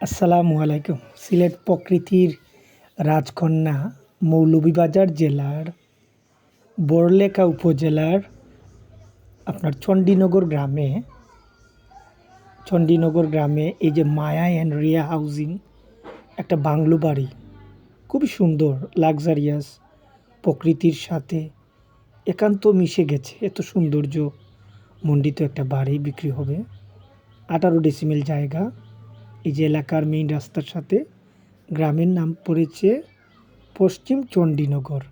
আসসালামু আলাইকুম। সিলেট প্রকৃতির রাজকন্যা মৌলভীবাজার জেলার বড়লেখা উপজেলার আপনার চণ্ডীনগর গ্রামে চণ্ডীনগর গ্রামে এই যে মায়া অ্যান্ড রিয়া হাউজিং একটা বাংলো বাড়ি, খুবই সুন্দর লাক্সারিয়াস প্রকৃতির সাথে একান্ত মিশে গেছে। এত সৌন্দর্য মণ্ডিত একটা বাড়ি বিক্রি হবে। আঠারো ডেসিমেল জায়গা। এই যে এলাকার মেইন রাস্তার সাথে গ্রামের নাম পড়েছে পশ্চিম চণ্ডীনগর,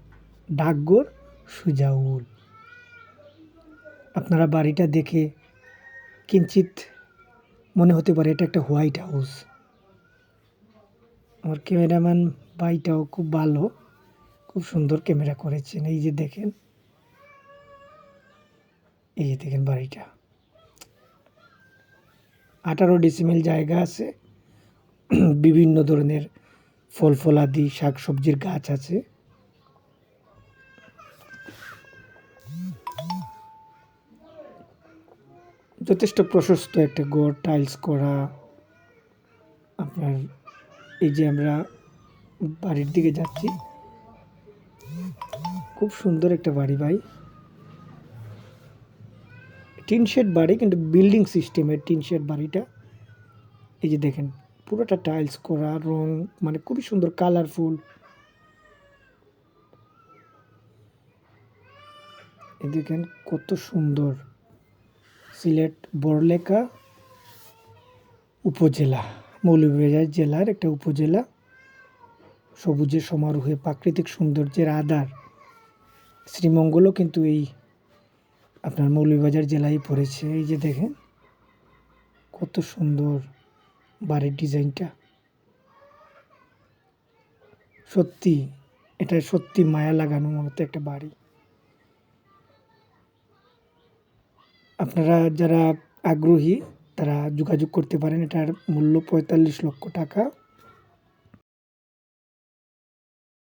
ডাকঘর সুজাউল। আপনারা বাড়িটা দেখে কিঞ্চিত মনে হতে পারে এটা একটা হোয়াইট হাউস। আমার ক্যামেরাম্যান ভাইটাও খুব ভালো, খুব সুন্দর ক্যামেরা করেছেন, এই যে দেখেন। এই যে দেখেন বাড়িটা। আঠারো ডিসিমেল জায়গা আছে। বিভিন্ন ধরনের ফল ফলাদি শাক সবজির গাছ আছে। যথেষ্ট প্রশস্ত একটা গড় টাইলস করা। আপনার এই যে আমরা বাড়ির দিকে যাচ্ছি, খুব সুন্দর একটা বাড়ি ভাই। টিন শেড বাড়ি, কিন্তু বিল্ডিং সিস্টেমের টিন শেড বাড়িটা। এই যে দেখেন পুরোটা টাইলস করা, রং মানে খুবই সুন্দর কালারফুল দেখেন কত সুন্দর। সিলেট বড়লেখা উপজেলা, মৌলভীবাজার জেলার একটা উপজেলা। সবুজের সমারোহে প্রাকৃতিক সৌন্দর্যের আধার। শ্রীমঙ্গলও কিন্তু এই আপনার মৌলভীবাজার জেলায় পড়েছে। এই যে দেখেন, কত সুন্দর। বাড়ির ডিজাইনটা। সত্যি এটা সত্যি মায়া লাগানো মতো একটা বাড়ি। আপনারা যারা আগ্রহী, তারা যোগাযোগ করতে পারেন। এটার মূল্য পঁয়তাল্লিশ লক্ষ টাকা।